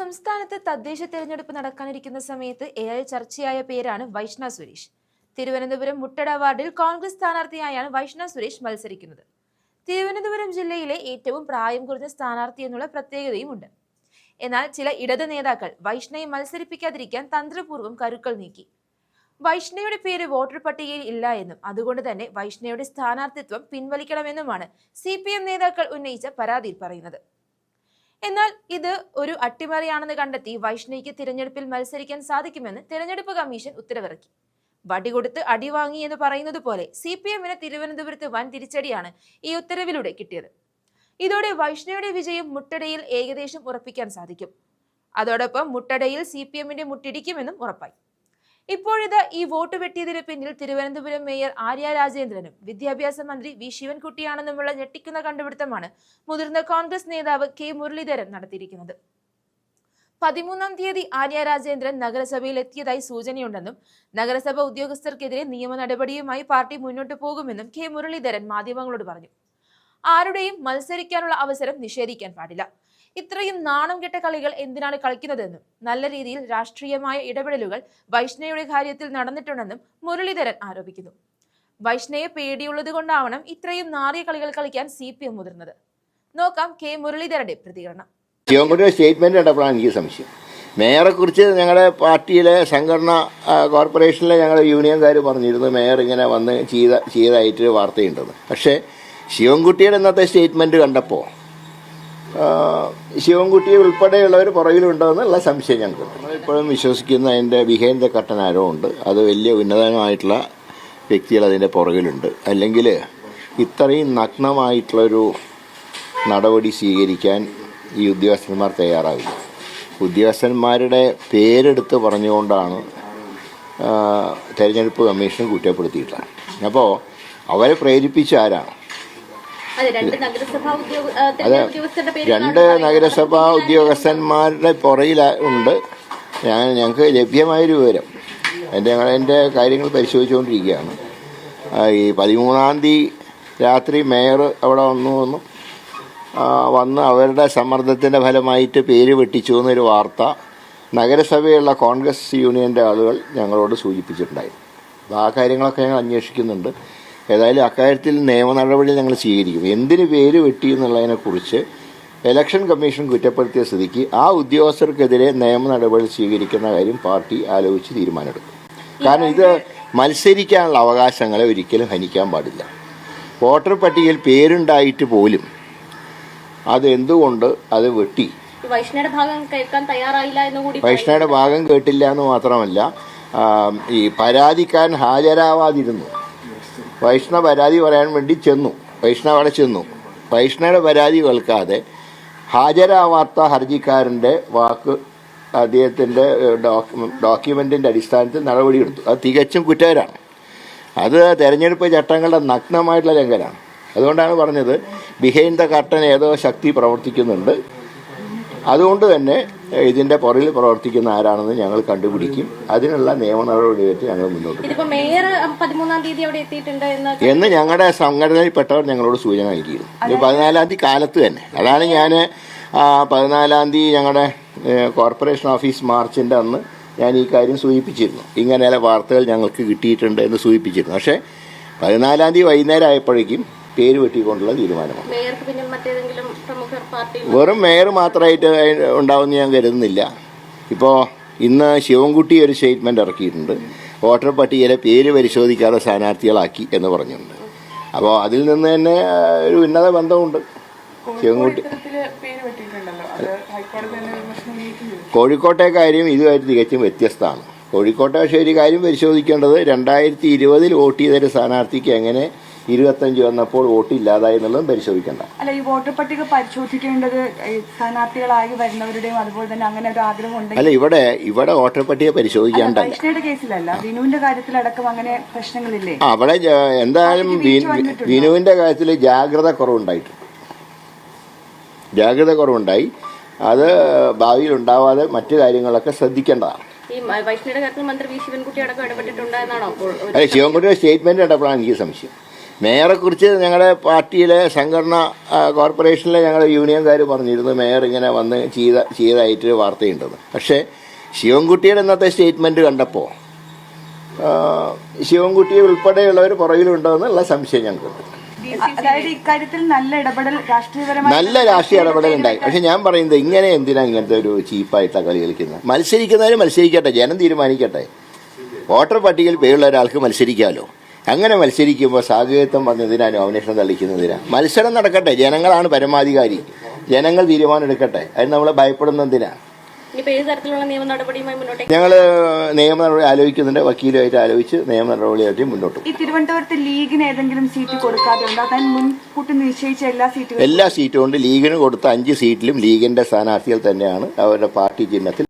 സംസ്ഥാനത്ത് തദ്ദേശ തെരഞ്ഞെടുപ്പ് നടക്കാനിരിക്കുന്ന സമയത്ത് ഏറെ ചർച്ചയായ പേരാണ് വൈഷ്ണ സുരേഷ്. തിരുവനന്തപുരം മുട്ടട വാർഡിൽ കോൺഗ്രസ് സ്ഥാനാർത്ഥിയായാണ് വൈഷ്ണ സുരേഷ് മത്സരിക്കുന്നത്. തിരുവനന്തപുരം ജില്ലയിലെ ഏറ്റവും പ്രായം കുറഞ്ഞ സ്ഥാനാർത്ഥി എന്നുള്ള പ്രത്യേകതയുമുണ്ട്. എന്നാൽ ചില ഇടത് നേതാക്കൾ വൈഷ്ണയെ മത്സരിപ്പിക്കാതിരിക്കാൻ തന്ത്രപൂർവം കരുക്കൾ നീക്കി. വൈഷ്ണയുടെ പേര് വോട്ടർ പട്ടികയിൽ ഇല്ല എന്നും അതുകൊണ്ട് തന്നെ വൈഷ്ണയുടെ സ്ഥാനാർത്ഥിത്വം പിൻവലിക്കണമെന്നുമാണ് സി നേതാക്കൾ ഉന്നയിച്ച പരാതിയിൽ പറയുന്നത്. എന്നാൽ ഇത് ഒരു അട്ടിമറിയാണെന്ന് കണ്ടെത്തി വൈഷ്ണവിക്ക് തിരഞ്ഞെടുപ്പിൽ മത്സരിക്കാൻ സാധിക്കുമെന്ന് തിരഞ്ഞെടുപ്പ് കമ്മീഷൻ ഉത്തരവിറക്കി. വടി കൊടുത്ത് അടി വാങ്ങി എന്ന് പറയുന്നത് പോലെ സി പി എമ്മിന് തിരുവനന്തപുരത്ത് വൻ തിരിച്ചടിയാണ് ഈ ഉത്തരവിലൂടെ കിട്ടിയത്. ഇതോടെ വൈഷ്ണവിയുടെ വിജയം മുട്ടടയിൽ ഏകദേശം ഉറപ്പിക്കാൻ സാധിക്കും. അതോടൊപ്പം മുട്ടടയിൽ സി പി എമ്മിന്റെ മുട്ടിടിക്കുമെന്നും ഉറപ്പായി. ഇപ്പോഴിത് ഈ വോട്ട് വെട്ടിയതിന് പിന്നിൽ തിരുവനന്തപുരം മേയർ ആര്യ രാജേന്ദ്രനും വിദ്യാഭ്യാസ മന്ത്രി വി ശിവൻകുട്ടിയാണെന്നുമുള്ള ഞെട്ടിക്കുന്ന കണ്ടുപിടുത്തമാണ് മുതിർന്ന കോൺഗ്രസ് നേതാവ് കെ മുരളീധരൻ നടത്തിയിരിക്കുന്നത്. പതിമൂന്നാം തീയതി ആര്യ രാജേന്ദ്രൻ നഗരസഭയിൽ എത്തിയതായി സൂചനയുണ്ടെന്നും നഗരസഭ ഉദ്യോഗസ്ഥർക്കെതിരെ നിയമ നടപടിയുമായി പാർട്ടി മുന്നോട്ട് പോകുമെന്നും കെ മുരളീധരൻ മാധ്യമങ്ങളോട് പറഞ്ഞു. ആരുടെയും മത്സരിക്കാനുള്ള അവസരം നിഷേധിക്കാൻ പാടില്ല. ഇത്രയും നാണം കെട്ട കളികൾ എന്തിനാണ് കളിക്കുന്നതെന്നും നല്ല രീതിയിൽ രാഷ്ട്രീയമായ ഇടപെടലുകൾ വൈഷ്ണയുടെ കാര്യത്തിൽ നടന്നിട്ടുണ്ടെന്നും മുരളീധരൻ ആരോപിക്കുന്നു. വൈഷ്ണയെ പേടിയുള്ളത് കൊണ്ടാവണം ഇത്രയും നാറിയ കളികൾ കളിക്കാൻ സി പി എം മുതിർന്നത്. നോക്കാം കെ മുരളീധരന്റെ പ്രതികരണം. ശിവൻകുട്ടിയുടെ സ്റ്റേറ്റ്മെന്റ് കണ്ടപ്പോഴാണ് എനിക്ക് സംശയം. മേയറെ കുറിച്ച് ഞങ്ങളുടെ പാർട്ടിയിലെ സംഘടന കോർപ്പറേഷനിലെ ഞങ്ങളുടെ യൂണിയൻകാർ പറഞ്ഞിരുന്നു മേയർ ഇങ്ങനെ വന്ന് ചെയ്ത ചെയ്തായിട്ട് വാർത്തയുണ്ടെന്ന്. പക്ഷേ ശിവൻകുട്ടിയുടെ ഇന്നത്തെ സ്റ്റേറ്റ്മെന്റ് കണ്ടപ്പോൾ ശിവൻകുട്ടി ഉൾപ്പെടെയുള്ളവർ പുറകിലുണ്ടെന്നുള്ള സംശയം ഞങ്ങൾക്ക്. നമ്മളിപ്പോഴും വിശ്വസിക്കുന്ന അതിന്റെ ബിഹൈൻഡ് ദ കട്ടൻ ആരോ ഉണ്ട്. അത് വലിയ ഉന്നതമായിട്ടുള്ള വ്യക്തികൾ അതിന്റെ പുറകിലുണ്ട്. അല്ലെങ്കിൽ ഇത്രയും നഗ്നമായിട്ടുള്ളൊരു നടപടി സ്വീകരിക്കാൻ ഈ ഉദ്യോഗസ്ഥന്മാർ തയ്യാറാവില്ല. ഉദ്യോഗസ്ഥന്മാരുടെ പേരെടുത്ത് പറഞ്ഞുകൊണ്ടാണ് തെരഞ്ഞെടുപ്പ് കമ്മീഷൻ കുറ്റപ്പെടുത്തിയിട്ടുള്ളത്. അപ്പോൾ അവരെ പ്രേരിപ്പിച്ച ആരാണ്? അതെ രണ്ട് നഗരസഭാ ഉദ്യോഗസ്ഥന്മാരുടെ പുറയിൽ ഉണ്ട്. ഞാൻ ഞങ്ങൾക്ക് ലഭ്യമായൊരു വിവരം. എന്റെ ഞങ്ങൾ എന്റെ കാര്യങ്ങൾ പരിശോധിച്ചുകൊണ്ടിരിക്കുകയാണ്. ഈ പതിമൂന്നാം തീയതി രാത്രി മേയർ അവിടെ വന്നു വന്നു. വന്ന് അവരുടെ സമ്മർദ്ദത്തിന്റെ ഫലമായിട്ട് പേര് വെട്ടിച്ചു എന്നൊരു വാർത്ത നഗരസഭയുള്ള കോൺഗ്രസ് യൂണിയന്റെ ആളുകൾ ഞങ്ങളോട് സൂചിപ്പിച്ചിട്ടുണ്ടായിരുന്നു. അപ്പോൾ ആ കാര്യങ്ങളൊക്കെ ഞങ്ങൾ അന്വേഷിക്കുന്നുണ്ട്. ഏതായാലും അക്കാര്യത്തിൽ നിയമ നടപടി ഞങ്ങൾ സ്വീകരിക്കും. എന്തിന് പേര് വെട്ടി എന്നുള്ളതിനെക്കുറിച്ച് ഇലക്ഷൻ കമ്മീഷൻ കുറ്റപ്പെടുത്തിയ സ്ഥിതിക്ക് ആ ഉദ്യോഗസ്ഥർക്കെതിരെ നിയമ നടപടി സ്വീകരിക്കുന്ന കാര്യം പാർട്ടി ആലോചിച്ച് തീരുമാനമെടുക്കും. കാരണം ഇത് മത്സരിക്കാനുള്ള അവകാശങ്ങളെ ഒരിക്കലും ഹനിക്കാൻ പാടില്ല. വോട്ടർ പട്ടികയിൽ പേരുണ്ടായിട്ട് പോലും അത് എന്തുകൊണ്ട് അത് വെട്ടി? വൈഷ്ണയുടെ ഭാഗം കേൾക്കാൻ തയ്യാറായില്ല എന്ന് കൂടി വൈഷ്ണയുടെ ഭാഗം കേട്ടില്ല എന്ന് മാത്രമല്ല ഈ പരാതിക്കാരൻ ഹാജരാവാതിരുന്നു. വൈഷ്ണവ പരാതി പറയാൻ വേണ്ടി ചെന്നു. വൈഷ്ണവ അവിടെ ചെന്നു. വൈഷ്ണയുടെ പരാതി കേൾക്കാതെ ഹാജരാവാത്ത ഹർജിക്കാരന്റെ വാക്ക് അദ്ദേഹത്തിന്റെ ഡോക്യുമെന്റിന്റെ അടിസ്ഥാനത്തിൽ നടപടിയെടുത്തു അത് തികച്ചും കുറ്റകരാണ് അത് തെരഞ്ഞെടുപ്പ് ചട്ടങ്ങളുടെ നഗ്നമായിട്ടുള്ള ലംഘനമാണ്. അതുകൊണ്ടാണ് പറഞ്ഞത് ബിഹൈൻഡ് ദ കർട്ടൻ ഏതോ ശക്തി പ്രവർത്തിക്കുന്നുണ്ട്. അതുകൊണ്ട് തന്നെ ഇതിന്റെ പുറകിൽ പ്രവർത്തിക്കുന്ന ആരാണെന്ന് ഞങ്ങൾ കണ്ടുപിടിക്കും. അതിനുള്ള നിയമ നടപടിയായിട്ട് ഞങ്ങൾ മുന്നോട്ട് പോകും. എന്ന് എന്ന് ഞങ്ങളുടെ സംഘടനയിൽപ്പെട്ടവർ ഞങ്ങളോട് സൂചന നൽകിയിരുന്നു. ഇത് പതിനാലാം തീയതി കാലത്ത് തന്നെ. അതാണ് ഞാൻ പതിനാലാം തീയതി ഞങ്ങളുടെ കോർപ്പറേഷൻ ഓഫീസ് മാർച്ചിന്റെ അന്ന് ഞാൻ ഈ കാര്യം സൂചിപ്പിച്ചിരുന്നു. ഇങ്ങനെ വാർത്തകൾ ഞങ്ങൾക്ക് കിട്ടിയിട്ടുണ്ട് എന്ന് സൂചിപ്പിച്ചിരുന്നു. പക്ഷേ പതിനാലാം തീയതി വൈകുന്നേരം ആയപ്പോഴേക്കും പേര് വെട്ടിക്കൊണ്ടുള്ള തീരുമാനമാണ്. മേയർക്ക് പിന്നെ മറ്റേതെങ്കിലും പ്രമുഖർ പാർട്ടി വെറും മേയർ മാത്രമായിട്ട് ഉണ്ടാവുമെന്ന് ഞാൻ കരുതുന്നില്ല. ഇപ്പോൾ ഇന്ന് ശിവൻകുട്ടി ഒരു സ്റ്റേറ്റ്മെന്റ് ഇറക്കിയിട്ടുണ്ട്. വോട്ടർ പട്ടികയിലെ പേര് പരിശോധിക്കാതെ സ്ഥാനാർത്ഥികളാക്കി എന്ന് പറഞ്ഞിട്ടുണ്ട്. അപ്പോൾ അതിൽ നിന്ന് തന്നെ ഒരു ഉന്നത ബന്ധമുണ്ട്. ശിവൻകുട്ടി കോഴിക്കോട്ടെ കാര്യം ഇതുമായിട്ട് തികച്ചും വ്യത്യസ്തമാണ്. കോഴിക്കോട്ടെ പക്ഷേ ഒരു കാര്യം പരിശോധിക്കേണ്ടത് രണ്ടായിരത്തി ഇരുപതിൽ വോട്ട് ചെയ്തൊരു സ്ഥാനാർത്ഥിക്ക് എങ്ങനെ ഇരുപത്തഞ്ച് വന്നപ്പോൾ വോട്ട് ഇല്ലാതായി എന്നുള്ളതും പരിശോധിക്കേണ്ട. അല്ല ഈ വോട്ടർ പട്ടിക പരിശോധിക്കേണ്ടത് സ്ഥാനാർത്ഥികളായി വരുന്നവരുടെയും അതുപോലെ തന്നെ അങ്ങനെ ഒരു ആഗ്രഹം ഉണ്ടെങ്കിൽ അല്ല ഇവിടെ ഇവിടെ വോട്ടർ പട്ടിക പരിശോധിക്കേണ്ട. കേസിലല്ല വിനുവിന്റെ കാര്യത്തിലടക്കം അങ്ങനെ പ്രശ്നങ്ങളില്ലേ? അവിടെ എന്തായാലും വിനുവിന്റെ കാര്യത്തിൽ ജാഗ്രത കുറവുണ്ടായിട്ടുണ്ട്. ജാഗ്രത കുറവുണ്ടായി. അത് ഭാവിയിൽ ഉണ്ടാവാതെ മറ്റു കാര്യങ്ങളൊക്കെ ശ്രദ്ധിക്കേണ്ടതാണ്. അപ്പോൾ ശിവൻകുട്ടിയുടെ സ്റ്റേറ്റ്മെന്റ് കണ്ടപ്പോഴാണ് എനിക്ക് സംശയം. മേയറെക്കുറിച്ച് ഞങ്ങളുടെ പാർട്ടിയിലെ സംഘടന കോർപ്പറേഷനിലെ ഞങ്ങളുടെ യൂണിയൻകാർ പറഞ്ഞിരുന്നു. മേയർ ഇങ്ങനെ വന്ന് ചെയ്ത ചെയ്തതായിട്ട് വാർത്തയുണ്ടെന്ന്. പക്ഷേ ശിവൻകുട്ടിയുടെ ഇന്നത്തെ സ്റ്റേറ്റ്മെന്റ് കണ്ടപ്പോൾ ശിവൻകുട്ടി ഉൾപ്പെടെയുള്ളവർ പുറകിലുണ്ടോ എന്നുള്ള സംശയം ഞങ്ങൾക്കുണ്ട്. അതായത് ഇക്കാര്യത്തിൽ നല്ല ഇടപെടൽ രാഷ്ട്രീയപരമായി നല്ല രാഷ്ട്രീയ ഇടപെടലുണ്ടായി പക്ഷെ ഞാൻ പറയുന്നത് ഇങ്ങനെ എന്തിനാ ഇങ്ങനത്തെ ഒരു ചീപ്പായിട്ടാണ് കളി കളിക്കുന്നത്? മത്സരിക്കുന്നവർ മത്സരിക്കട്ടെ ജനം തീരുമാനിക്കട്ടെ. വോട്ടർ പട്ടികയിൽ പേരുള്ള ഒരാൾക്ക് മത്സരിക്കാമല്ലോ അങ്ങനെ മത്സരിക്കുമ്പോൾ സാഹചര്യത്വം വന്നതിനാണ് നോമിനേഷൻ തള്ളിക്കുന്നതിനാ മത്സരം നടക്കട്ടെ ജനങ്ങളാണ് പരമാധികാരി. ജനങ്ങൾ തീരുമാനം എടുക്കട്ടെ അതിന് നമ്മൾ ഭയപ്പെടുന്നതിനാ ഇനിയിപ്പോ ഏത് തരത്തിലുള്ള നിയമ നടപടിയുമായി ഞങ്ങൾ നിയമ നടപടി ആലോചിക്കുന്നുണ്ട് വക്കീലുമായിട്ട് ആലോചിച്ച് നിയമ നടപടിയായിട്ട് മുന്നോട്ട് ഈ തിരുവനന്തപുരത്ത് ലീഗിന് ഏതെങ്കിലും സീറ്റ് കൊടുക്കാതെ മുൻകൂട്ടി നിശ്ചയിച്ച എല്ലാ സീറ്റുകളും എല്ലാ സീറ്റും കൊണ്ട് ലീഗിന് കൊടുത്ത അഞ്ച് സീറ്റിലും ലീഗിന്റെ സ്ഥാനാർത്ഥികൾ തന്നെയാണ് അവരുടെ പാർട്ടി ചിഹ്നത്തിൽ.